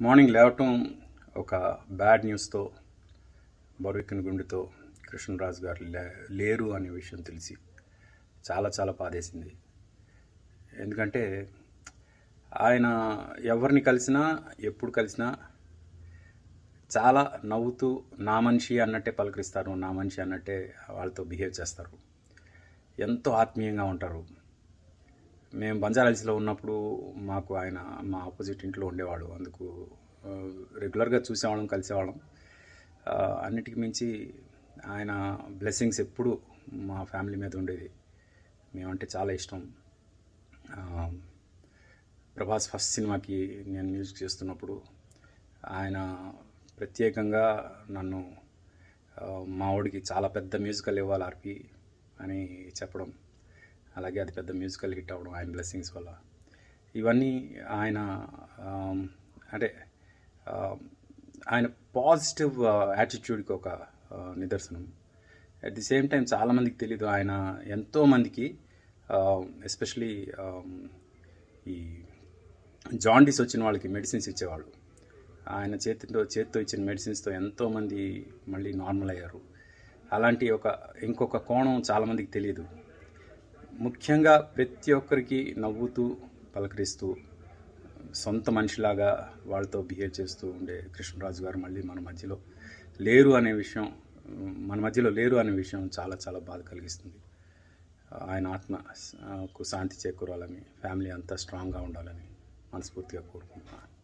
Morning లేవటం ఒక bad న్యూస్తో బరువెక్కిన గుండెతో Krishnaraju గారు లే లేరు అనే విషయం తెలిసి చాలా చాలా బాధేసింది ఎందుకంటే ఆయన ఎవరిని కలిసినా ఎప్పుడు కలిసినా చాలా నవ్వుతూ నా మనిషి అన్నట్టే పలకరిస్తారు నా మనిషి అన్నట్టే వాళ్ళతో బిహేవ్ చేస్తారు. ఎంతో ఆత్మీయంగా ఉంటారు. మేము బంజారాహిల్స్లో ఉన్నప్పుడు మాకు ఆయన మా ఆపోజిట్ ఇంట్లో ఉండేవాడు. అందుకు రెగ్యులర్గా చూసేవాళ్ళం కలిసేవాళ్ళం. అన్నిటికి మించి ఆయన బ్లెస్సింగ్స్ ఎప్పుడు మా ఫ్యామిలీ మీద ఉండేది. మేమంటే చాలా ఇష్టం. ప్రభాస్ ఫస్ట్ సినిమాకి నేను మ్యూజిక్ చేస్తున్నప్పుడు ఆయన ప్రత్యేకంగా నన్ను మా వాడికి చాలా పెద్ద మ్యూజికల్ ఇవ్వాలి ఆర్పి అని చెప్పడం. అలాగే అది పెద్ద మ్యూజికల్ హిట్ అవ్వడం ఆయన బ్లెస్సింగ్స్ వల్ల. ఇవన్నీ ఆయన అంటే ఆయన పాజిటివ్ యాటిట్యూడ్కి ఒక నిదర్శనం. అట్ ది సేమ్ టైం చాలామందికి తెలీదు ఆయన ఎంతోమందికి ఎస్పెషలీ ఈ జాండీస్ వచ్చిన వాళ్ళకి మెడిసిన్స్ ఇచ్చేవాళ్ళు. ఆయన చేతితో చేతితో ఇచ్చిన మెడిసిన్స్తో ఎంతోమంది మళ్ళీ నార్మల్ అయ్యారు. అలాంటి ఒక ఇంకొక కోణం చాలామందికి తెలియదు ముఖ్యంగా ప్రతి ఒక్కరికి నవ్వుతూ పలకరిస్తూ సొంత మనిషిలాగా వాళ్ళతో బిహేవ్ చేస్తూ ఉండే కృష్ణరాజు గారు మళ్ళీ మన మధ్యలో లేరు అనే విషయం మన మధ్యలో లేరు అనే విషయం చాలా చాలా బాధ కలిగిస్తుంది. ఆయన ఆత్మకు శాంతి చేకూరాలని ఫ్యామిలీ అంతా స్ట్రాంగ్గా ఉండాలని మనస్ఫూర్తిగా కోరుకుంటున్నాను.